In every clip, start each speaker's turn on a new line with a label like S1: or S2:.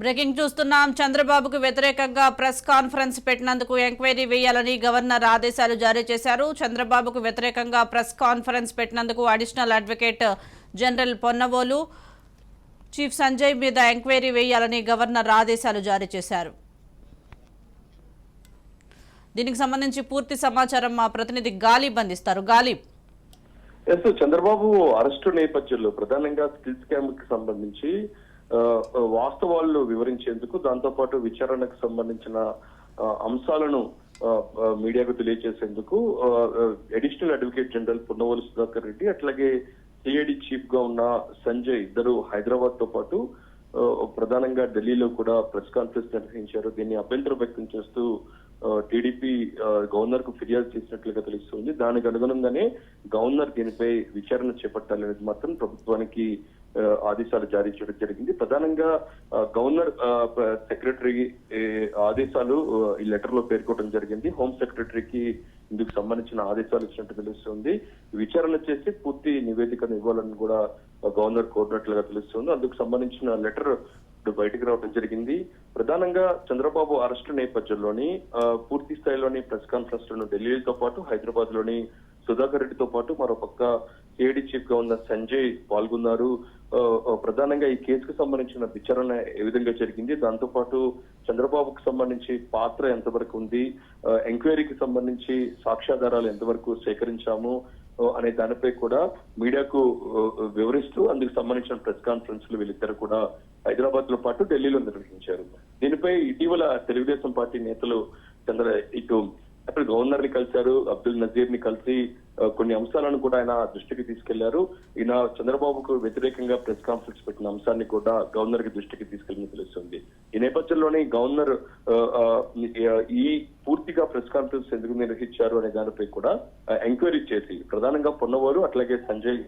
S1: Breaking చూస్తున్నాం. చంద్రబాబుకు వ్యతిరేకంగా ప్రెస్ కాన్ఫరెన్స్ పెట్టినందుకు ఎంక్వైరీ వేయాలని గవర్నర్ ఆదేశాలు జారీ చేశారు. చంద్రబాబుకు వ్యతిరేకంగా ప్రెస్ కాన్ఫరెన్స్ పెట్టినందుకు additional advocate general Ponnavolu chief Sanjay మీద ఎంక్వైరీ వేయాలని గవర్నర్ ఆదేశాలు జారీ చేశారు. దీనికి సంబంధించి పూర్తి సమాచారం మా ప్రతినిధి గాలిబ్ అందిస్తారు. గాలిబ్.
S2: ఎస్ చంద్రబాబు అరెస్టు నేపథ్యంలో ప్రధానంగా స్కిల్ స్కామ్కి సంబంధించి వాస్తవాలను వివరించేందుకు దాంతోపాటు విచారణకు సంబంధించిన అంశాలను మీడియాకు తెలియజేసేందుకు additional advocate general Ponnavolu Sudhakar Reddy అట్లాగే సిఐడి చీఫ్గా ఉన్న సంజయ్ ఇద్దరు హైదరాబాద్తో పాటు ప్రధానంగా ఢిల్లీలో కూడా ప్రెస్ కాన్ఫరెన్స్ నిర్వహించారు. దీన్ని అభ్యంతరం వ్యక్తం చేస్తూ టీడీపీ గవర్నర్కు ఫిర్యాదు చేసినట్లుగా తెలుస్తుంది. దానికి అనుగుణంగానే గవర్నర్ దీనిపై విచారణ చేపట్టాలనేది మాత్రం ప్రభుత్వానికి ఆదేశాలు జారీ చేయడం జరిగింది. ప్రధానంగా గవర్నర్ సెక్రటరీ ఆదేశాలు ఈ లెటర్లో పేర్కోవడం జరిగింది. హోమ్ సెక్రటరీకి ఇందుకు సంబంధించిన ఆదేశాలు ఇచ్చినట్టు తెలుస్తుంది. విచారణ చేసి పూర్తి నివేదికను ఇవ్వాలని కూడా గవర్నర్ కోరినట్లుగా తెలుస్తుంది. అందుకు సంబంధించిన లెటర్ ఇప్పుడు బయటకు రావడం జరిగింది. ప్రధానంగా చంద్రబాబు అరెస్టు నేపథ్యంలోని ఆ, పూర్తి స్థాయిలోని ప్రెస్ కాన్ఫరెన్స్లను ఢిల్లీతో పాటు హైదరాబాద్లోని సుధాకర్ రెడ్డితో పాటు మరో పక్క సిఐడి చీఫ్గా ఉన్న సంజయ్ పాల్గొన్నారు. ప్రధానంగా ఈ కేసుకు సంబంధించిన విచారణ ఏ విధంగా జరిగింది? దాంతో పాటు చంద్రబాబుకు సంబంధించి పాత్ర ఎంతవరకు ఉంది? ఎంక్వైరీకి సంబంధించి సాక్ష్యాధారాలు ఎంతవరకు సేకరించాము? అనే దానిపై కూడా మీడియాకు వివరిస్తూ అందుకు సంబంధించిన ప్రెస్ కాన్ఫరెన్స్లు వీళ్ళిద్దరు కూడా హైదరాబాద్లో పాటు ఢిల్లీలో నిర్వహించారు. దీనిపై ఇటీవల తెలుగుదేశం పార్టీ నేతలు చంద్ర ఇటు గవర్నర్ని కలిశారు అబ్దుల్ నజీర్ని కలిసి కొన్ని అంశాలను కూడా ఆయన దృష్టికి తీసుకెళ్ళారు. ఈయన చంద్రబాబుకు వ్యతిరేకంగా ప్రెస్ కాన్ఫరెన్స్ పెట్టిన అంశాన్ని కూడా గవర్నర్కి దృష్టికి తీసుకెళ్ళిన తెలుస్తుంది. ఈ నేపథ్యంలోనే గవర్నర్ ఆ, ఈ పూర్తిగా ప్రెస్ కాన్ఫరెన్స్ ఎందుకు నిర్వహించారు అనే దానిపై కూడా ఎంక్వైరీ చేసి ప్రధానంగా పొన్నవారు అట్లాగే సంజయ్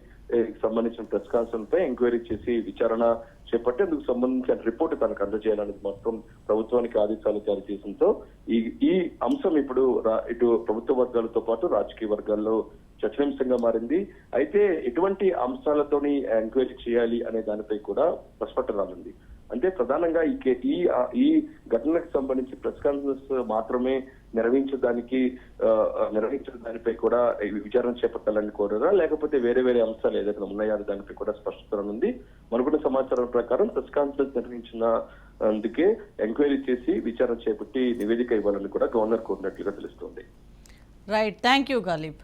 S2: సంబంధించిన ప్రెస్ కాన్ఫరెన్స్ పై ఎంక్వైరీ చేసి విచారణ చేపట్టేందుకు సంబంధించిన రిపోర్ట్ తనకు అందజేయాలనేది మాత్రం ప్రభుత్వానికి ఆదేశాలు జారీ చేసడంతో ఈ ఈ అంశం ఇప్పుడు రా- ఇటు ప్రభుత్వ వర్గాలతో పాటు రాజకీయ వర్గాల్లో చర్చనీయాంశంగా మారింది. అయితే ఎటువంటి అంశాలతోని ఎంక్వైరీ చేయాలి అనే దానిపై కూడా ప్రస్ఫుటం రానుంది అంటే ప్రధానంగా ఈ ఈ ఘటనకు సంబంధించి ప్రెస్ కాన్ఫరెన్స్ మాత్రమే నిర్వహించడానికి ఆ, నిర్వహించిన దానిపై కూడా విచారణ చేపట్టాలని కోరారా? లేకపోతే వేరే వేరే అంశాలు ఏదైనా ఉన్నాయా? దానిపై కూడా స్పష్టత ఉంది. మనకున్న సమాచారం ప్రకారం ప్రెస్ కాన్ఫరెన్స్ నిర్వహించిన అందుకే ఎంక్వైరీ చేసి విచారణ చేపట్టి నివేదిక ఇవ్వాలని కూడా గవర్నర్ కోరినట్లుగా తెలుస్తోంది.
S1: Right thank you Ghalib